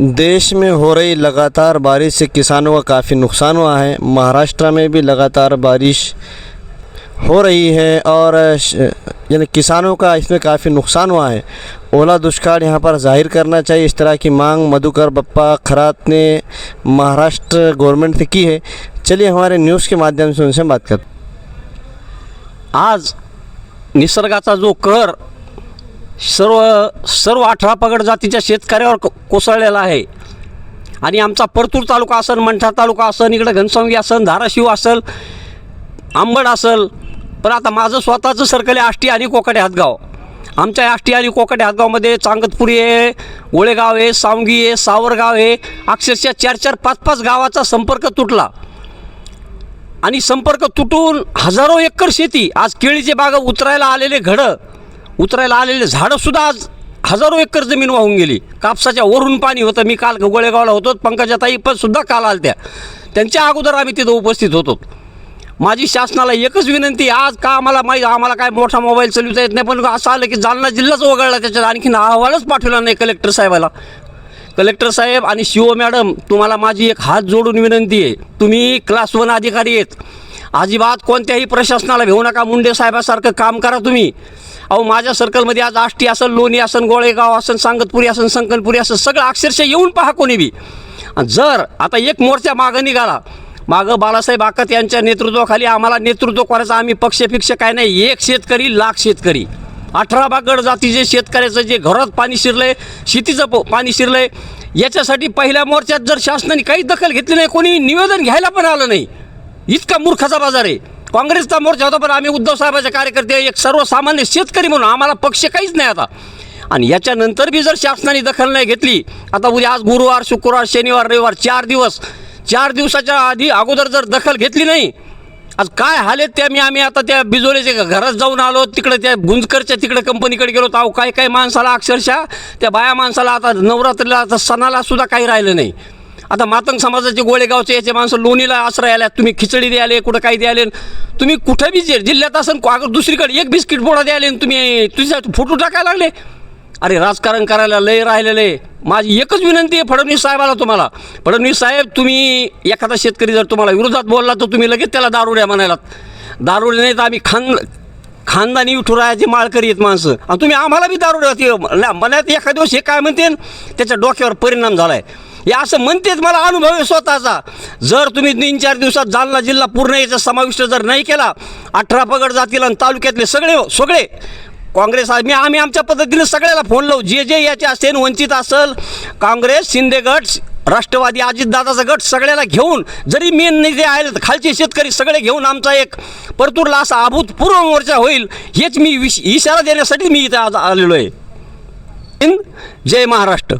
देश में हो रही लगातार बारिश से किसानों का काफ़ी नुकसान हुआ है। महाराष्ट्र में भी लगातार बारिश हो रही है और यानी किसानों का इसमें काफ़ी नुकसान हुआ है। ओला दुष्काल यहाँ पर ज़ाहिर करना चाहिए। इस तरह की मांग मधुकर बप्पा खरात ने महाराष्ट्र गवर्नमेंट से की है। चलिए हमारे न्यूज़ के माध्यम से उनसे बात करते आज निसर्गाचा जो कहर सर्व सर्व अठरा पगड जातीच्या शेतकऱ्यावर को- कोसळलेला आहे. आणि आमचा परतूर तालुका असेल मंठा तालुका असेल इकडं घनसावंगी असेल धाराशिव असेल आंबड असेल पण आता माझं स्वतःचं सर्कल आहे आष्टी आणि कोकडे हातगाव. आमच्या आष्टी आणि कोकाटे हातगावमध्ये चांगतपुरी आहे ओळेगाव आहे सावंगी आहे सावरगाव आहे अक्षरशः चार चार पाच पाच गावाचा संपर्क तुटला. आणि संपर्क तुटून हजारो एकर शेती आज केळीचे बाग उतरायला आलेले घडं उतरायला आलेले झाडंसुद्धा आज हजारो एकर जमीन वाहून गेली. कापसाच्या वरून पाणी होतं. मी काल गोळेगावला होतो. पंकजाताई पण सुद्धा काल आलत्या. त्या त्यांच्या अगोदर आम्ही तिथं उपस्थित होतो. माझी शासनाला एकच विनंती आज का आम्हाला माहीत आम्हाला काय मोठा मोबाईल चालवता येत नाही पण असं आलं की जालना जिल्हाच वगळला त्याच्यात आणखीन अहवालच पाठवला नाही कलेक्टर साहेबाला. कलेक्टर साहेब आणि शिव मॅडम तुम्हाला माझी एक हात जोडून विनंती आहे. तुम्ही क्लास वन अधिकारी आहेत. अजिबात कोणत्याही प्रशासनाला घेऊ नका. मुंडे साहेबासारखं काम करा तुम्ही. अहो माझ्या सर्कलमध्ये आज आष्टी असेल लोणी असेल गोळेगाव असेल सांगतपुरी असेल संकनपुरी असेल सगळं अक्षरशः येऊन पहा कोणी बी. आणि जर आता एक मोर्चा मागं निघाला मागं बाळासाहेब आकत यांच्या नेतृत्वाखाली आम्हाला नेतृत्व करायचं आम्ही पक्षपिक्ष काय नाही एक शेतकरी लाख शेतकरी. अठरा बागड जातीचे शेतकऱ्याचं जे घरात पाणी शिरलंय शेतीचं प- पाणी शिरलंय याच्यासाठी पहिल्या मोर्चात जर शासनाने काही दखल घेतली नाही कोणी निवेदन घ्यायला पण आलं नाही. इतका मूर्खाचा बाजार आहे. काँग्रेसचा मोर्चा होता पण आम्ही उद्धव साहेबाचे कार्यकर्ते एक सर्वसामान्य शेतकरी म्हणून आम्हाला पक्ष काहीच नाही आता. आणि याच्यानंतर बी जर शासनाने दखल नाही घेतली आता उद्या आज गुरुवार शुक्रवार शनिवार रविवार चार दिवस चार दिवसाच्या आधी अगोदर जर दखल घेतली नाही आज काय हालेत आहेत त्या मी आम्ही आता त्या बिजोलीच्या घरात जाऊन आलो तिकडे त्या गुंजकरच्या तिकडे कंपनीकडे गेलो तर अहो काय काय माणसाला अक्षरशः त्या बाया माणसाला आता नवरात्रीला आता सणाला सुद्धा काही राहिलं नाही. आता मातंग समाजाचे गोळेगावचे याचे माणसं लोणीला आश्रय आल्या तुम्ही खिचडी द्याले कुठं काही द्याले तुम्ही कुठं बी जे जिल्ह्यात असेल अगर दुसरीकडे एक बिस्किट बोडा द्याले तुम्ही तुझ्या फोटो टाकायला लागले. अरे राजकारण करायला लय राहिलेलं. आहे माझी एकच विनंती आहे फडणवीस साहेबाला तुम्हाला. फडणवीस साहेब तुम्ही एखादा शेतकरी जर तुम्हाला विरोधात बोलला तर तुम्ही लगेच त्याला दारुड्या म्हणायलात दारुडे नाही तर आम्ही खान खानदानी विठुरायाचे माळकरी आहेत माणसं. आणि तुम्ही आम्हाला बी दारुड्या ते मनात एखाद दिवस हे काय म्हणते त्याच्या डोक्यावर परिणाम झाला आहे हे असं म्हणतेच मला अनुभव आहे स्वतःचा. जर तुम्ही तीन चार दिवसात जालना जिल्हा पूर्ण याचा समाविष्ट जर नाही केला अठरा पगड जातील आणि तालुक्यातले सगळे सगळे काँग्रेस मी आम्ही आमच्या पद्धतीने सगळ्याला फोन लावू. जे जे याचे असेल वंचित असेल काँग्रेस शिंदे गट राष्ट्रवादी अजितदादाचा गट सगळ्याला घेऊन जरी मेन नेते आले तर खालचे शेतकरी सगळे घेऊन आमचा एक परतूरला असा अभूतपूर्व मोर्चा होईल हेच मी विश इशारा देण्यासाठी मी इथं आज आलेलो आहे. जय महाराष्ट्र.